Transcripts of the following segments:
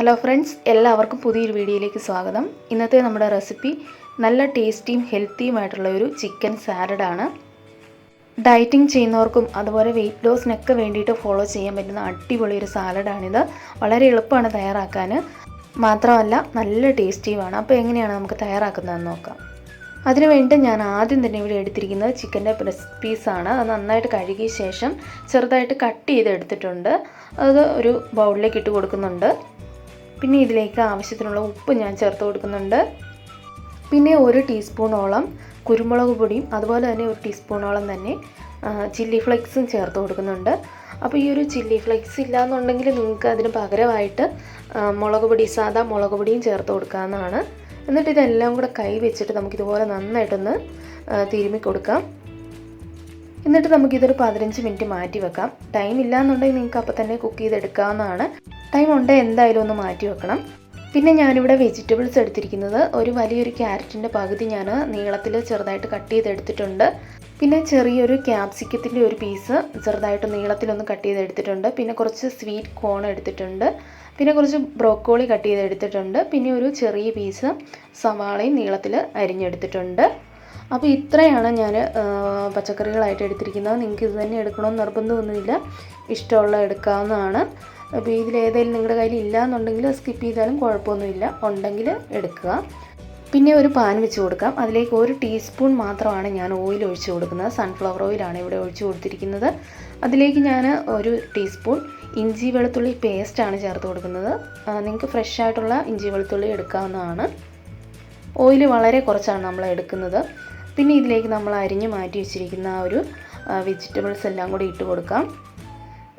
Hello friends എല്ലാവർക്കും പുതിയൊരു വീഡിയോയിലേക്ക് സ്വാഗതം. ഇന്നത്തെ നമ്മുടെ റെസിപ്പി നല്ല ടേസ്റ്റിയും ഹെൽത്തിയുമായിട്ടുള്ള ഒരു ചിക്കൻ സാലഡാണ് ഡയറ്റിംഗ് ചെയ്യുന്നവർക്കും അതുപോലെ വെയിറ്റ് ലോസിനൊക്കെ വേണ്ടിയിട്ട് ഫോളോ ചെയ്യാൻ പറ്റുന്ന അടിപൊളി ഒരു സാലഡാണിത് വളരെ എളുപ്പമാണ് തയ്യാറാക്കാൻ മാത്രമല്ല നല്ല ടേസ്റ്റിയുമാണ് അപ്പോൾ എങ്ങനെയാണ് നമുക്ക് തയ്യാറാക്കുന്നതെന്ന് നോക്കാം. അതിനുവേണ്ടി ഞാൻ ആദ്യം തന്നെ ഇവിടെ എടുത്തിരിക്കുന്നത് ചിക്കന്റെ ബ്രസ്റ്റ് പീസാണ് അത് നന്നായിട്ട് കഴുകിയ ശേഷം ചെറുതായിട്ട് കട്ട് ചെയ്ത് എടുത്തിട്ടുണ്ട് അത് ഒരു ബൗളിലേക്ക് ഇട്ട് കൊടുക്കുന്നുണ്ട്. പിന്നെ ഇതിലേക്ക് ആവശ്യത്തിനുള്ള ഉപ്പ് ഞാൻ ചേർത്ത് കൊടുക്കുന്നുണ്ട്. പിന്നെ ഒരു ടീസ്പൂണോളം കുരുമുളക് പൊടിയും അതുപോലെ തന്നെ ഒരു ടീസ്പൂണോളം തന്നെ ചില്ലി ഫ്ലേക്സും ചേർത്ത് കൊടുക്കുന്നുണ്ട്. അപ്പോൾ ഈ ഒരു ചില്ലി ഫ്ലേക്സ് ഇല്ലയെന്നുണ്ടെങ്കിൽ നിങ്ങൾക്ക് അതിന് പകരമായിട്ട് മുളക് പൊടി സാധാ മുളക് പൊടിയും ചേർത്ത് കൊടുക്കാവുന്നതാണ്. എന്നിട്ട് ഇതെല്ലാം കൂടെ കൈ വെച്ചിട്ട് നമുക്കിതുപോലെ നന്നായിട്ടൊന്ന് തിരുമ്മി കൊടുക്കാം. എന്നിട്ട് നമുക്കിതൊരു പതിനഞ്ച് മിനിറ്റ് മാറ്റി വെക്കാം. ടൈം ഇല്ലാന്നുണ്ടെങ്കിൽ നിങ്ങൾക്ക് അപ്പോൾ തന്നെ കുക്ക് ചെയ്തെടുക്കാവുന്നതാണ്. ടൈം ഉണ്ട് എന്തായാലും ഒന്ന് മാറ്റി വെക്കണം. പിന്നെ ഞാനിവിടെ വെജിറ്റബിൾസ് എടുത്തിരിക്കുന്നത്. ഒരു വലിയൊരു ക്യാരറ്റിന്റെ പകുതി ഞാൻ നീളത്തിൽ ചെറുതായിട്ട് കട്ട് ചെയ്തെടുത്തിട്ടുണ്ട്. പിന്നെ ചെറിയൊരു ക്യാപ്സിക്കത്തിന്റെ ഒരു പീസ് ചെറുതായിട്ട് നീളത്തിലൊന്ന് കട്ട് ചെയ്തെടുത്തിട്ടുണ്ട്. പിന്നെ കുറച്ച് സ്വീറ്റ് കോൺ എടുത്തിട്ടുണ്ട്. പിന്നെ കുറച്ച് ബ്രോക്കോളി കട്ട് ചെയ്തെടുത്തിട്ടുണ്ട്. പിന്നെ ഒരു ചെറിയ പീസ് സവാളയും നീളത്തിൽ അരിഞ്ഞെടുത്തിട്ടുണ്ട്. അപ്പോൾ ഇത്രയാണ് ഞാൻ പച്ചക്കറികളായിട്ട് എടുത്തിരിക്കുന്നത്. നിങ്ങൾക്ക് ഇത് തന്നെ എടുക്കണമെന്ന് നിർബന്ധമൊന്നുമില്ല. ഇഷ്ടമുള്ള എടുക്കാവുന്നതാണ്. അപ്പോൾ ഇതിലേതെങ്കിലും നിങ്ങളുടെ കയ്യിൽ ഇല്ല എന്നുണ്ടെങ്കിൽ സ്കിപ്പ് ചെയ്താലും കുഴപ്പമൊന്നുമില്ല. ഉണ്ടെങ്കിൽ എടുക്കുക. പിന്നെ ഒരു പാൻ വെച്ച് കൊടുക്കാം. അതിലേക്ക് ഒരു ടീസ്പൂൺ മാത്രമാണ് ഞാൻ ഓയിൽ ഒഴിച്ച് കൊടുക്കുന്നത്. സൺഫ്ലവർ ഓയിലാണ് ഇവിടെ ഒഴിച്ച് കൊടുത്തിരിക്കുന്നത്. അതിലേക്ക് ഞാൻ ഒരു ടീസ്പൂൺ ഇഞ്ചി വെളുത്തുള്ളി പേസ്റ്റാണ് ചേർത്ത് കൊടുക്കുന്നത്. നിങ്ങൾക്ക് ഫ്രഷ് ആയിട്ടുള്ള ഇഞ്ചി വെളുത്തുള്ളി എടുക്കാവുന്നതാണ്. ഓയിൽ വളരെ കുറച്ചാണ് നമ്മൾ എടുക്കുന്നത്. പിന്നെ ഇതിലേക്ക് നമ്മൾ അരിഞ്ഞ് മാറ്റി വെച്ചിരിക്കുന്ന ആ ഒരു വെജിറ്റബിൾസ് എല്ലാം കൂടി ഇട്ട് കൊടുക്കാം.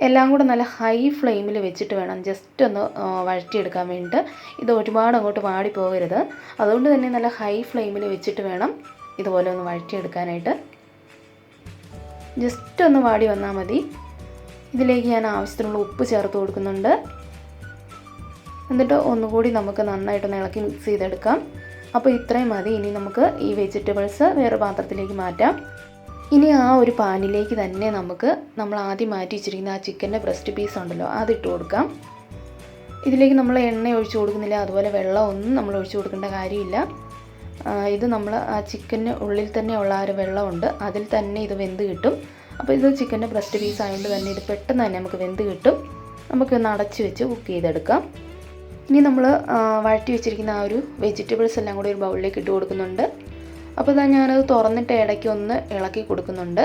എല്ലാം കൂടെ നല്ല ഹൈ ഫ്ലെയിമിൽ വെച്ചിട്ട് വേണം ജസ്റ്റ് ഒന്ന് വഴറ്റിയെടുക്കാൻ വേണ്ടിയിട്ട്. ഇത് ഒരുപാട് അങ്ങോട്ട് വാടി പോകരുത് അതുകൊണ്ട് തന്നെ നല്ല ഹൈ ഫ്ലെയിമിൽ വെച്ചിട്ട് വേണം ഇതുപോലെ ഒന്ന് വഴറ്റിയെടുക്കാനായിട്ട്. ജസ്റ്റ് ഒന്ന് വാടി വന്നാൽ മതി. ഇതിലേക്ക് ഞാൻ ആവശ്യത്തിനുള്ള ഉപ്പ് ചേർത്ത് കൊടുക്കുന്നുണ്ട്. എന്നിട്ട് ഒന്നുകൂടി നമുക്ക് നന്നായിട്ടൊന്ന് ഇളക്കി മിക്സ് ചെയ്തെടുക്കാം. അപ്പോൾ ഇത്രയും മതി. ഇനി നമുക്ക് ഈ വെജിറ്റബിൾസ് വേറെ പാത്രത്തിലേക്ക് മാറ്റാം. ഇനി ആ ഒരു പാനിലേക്ക് തന്നെ നമുക്ക് നമ്മൾ ആദ്യം മാറ്റി വെച്ചിരിക്കുന്ന ആ ചിക്കന്റെ ബ്രസ്റ്റ് പീസ് ഉണ്ടല്ലോ അതിട്ട് കൊടുക്കാം. ഇതിലേക്ക് നമ്മൾ എണ്ണ ഒഴിച്ചു കൊടുക്കുന്നില്ല അതുപോലെ വെള്ളമൊന്നും നമ്മൾ ഒഴിച്ചു കൊടുക്കേണ്ട കാര്യമില്ല. ഇത് നമ്മൾ ആ ചിക്കന് ഉള്ളിൽ തന്നെ ഉള്ള ആ ഒരു വെള്ളമുണ്ട് അതിൽ തന്നെ ഇത് വെന്ത് കിട്ടും. അപ്പോൾ ഇത് ചിക്കന്റെ ബ്രസ്റ്റ് പീസ് ആയതുകൊണ്ട് തന്നെ ഇത് പെട്ടെന്ന് തന്നെ നമുക്ക് വെന്ത് കിട്ടും. നമുക്ക് ഒന്ന് അടച്ച് വെച്ച് കുക്ക് ചെയ്തെടുക്കാം. ഇനി നമ്മൾ വഴറ്റി വെച്ചിരിക്കുന്ന ആ ഒരു വെജിറ്റബിൾസ് എല്ലാം കൂടി ഒരു ബൗളിലേക്ക് ഇട്ട് കൊടുക്കുന്നുണ്ട്. അപ്പോൾ ഇതാ ഞാനത് തുറന്നിട്ട് ഇടയ്ക്ക് ഒന്ന് ഇളക്കി കൊടുക്കുന്നുണ്ട്.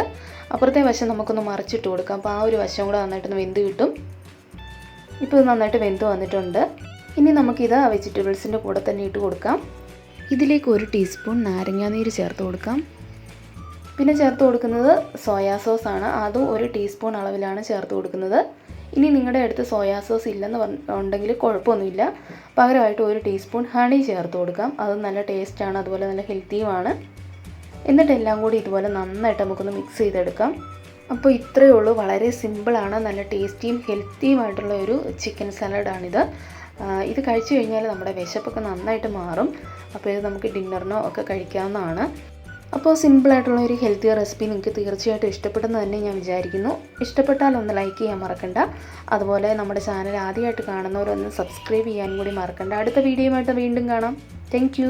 അപ്പുറത്തെ വശം നമുക്കൊന്ന് മറിച്ചിട്ട് കൊടുക്കാം. അപ്പോൾ ആ ഒരു വശം കൂടെ നന്നായിട്ടൊന്ന് വെന്ത് കിട്ടും. ഇപ്പോൾ ഇത് നന്നായിട്ട് വെന്ത് വന്നിട്ടുണ്ട്. ഇനി നമുക്കിത് ആ വെജിറ്റബിൾസിന്റെ കൂടെ തന്നെ ഇട്ട് കൊടുക്കാം. ഇതിലേക്ക് ഒരു ടീസ്പൂൺ നാരങ്ങാനീര് ചേർത്ത് കൊടുക്കാം. പിന്നെ ചേർത്ത് കൊടുക്കുന്നത് സോയാ സോസ് ആണ്. അതും ഒരു ടീസ്പൂൺ അളവിലാണ് ചേർത്ത് കൊടുക്കുന്നത്. ഇനി നിങ്ങളുടെ അടുത്ത് സോയാ സോസ് ഇല്ലെന്ന് ഉണ്ടെങ്കിൽ കുഴപ്പമൊന്നുമില്ല പകരമായിട്ട് ഒരു ടീസ്പൂൺ ഹണി ചേർത്ത് കൊടുക്കാം. അത് നല്ല ടേസ്റ്റാണ് അതുപോലെ നല്ല ഹെൽത്തിയുമാണ് എന്നിട്ട് എല്ലാം കൂടി ഇതുപോലെ നന്നായിട്ട് നമുക്കൊന്ന് മിക്സ് ചെയ്തെടുക്കാം. അപ്പോൾ ഇത്രയേ ഉള്ളൂ. വളരെ സിമ്പിളാണ് നല്ല ടേസ്റ്റിയും ഹെൽത്തിയുമായിട്ടുള്ള ഒരു ചിക്കൻ സലാഡാണിത് ഇത് കഴിച്ചു കഴിഞ്ഞാൽ നമ്മുടെ വിശപ്പൊക്കെ നന്നായിട്ട് മാറും. അപ്പോൾ ഇത് നമുക്ക് ഡിന്നറിനോ ഒക്കെ കഴിക്കാവുന്നതാണ്. അപ്പോൾ സിമ്പിളായിട്ടുള്ള ഒരു ഹെൽത്തി റെസിപ്പി നിങ്ങൾക്ക് തീർച്ചയായിട്ടും ഇഷ്ടപ്പെട്ടെന്ന് തന്നെ ഞാൻ വിചാരിക്കുന്നു. ഇഷ്ടപ്പെട്ടാൽ ഒന്ന് ലൈക്ക് ചെയ്യാൻ മറക്കണ്ട. അതുപോലെ നമ്മുടെ ചാനൽ ആദ്യമായിട്ട് കാണുന്നവരൊന്ന് സബ്സ്ക്രൈബ് ചെയ്യാൻ കൂടി മറക്കണ്ട. അടുത്ത വീഡിയോയുമായിട്ട് വീണ്ടും കാണാം. താങ്ക്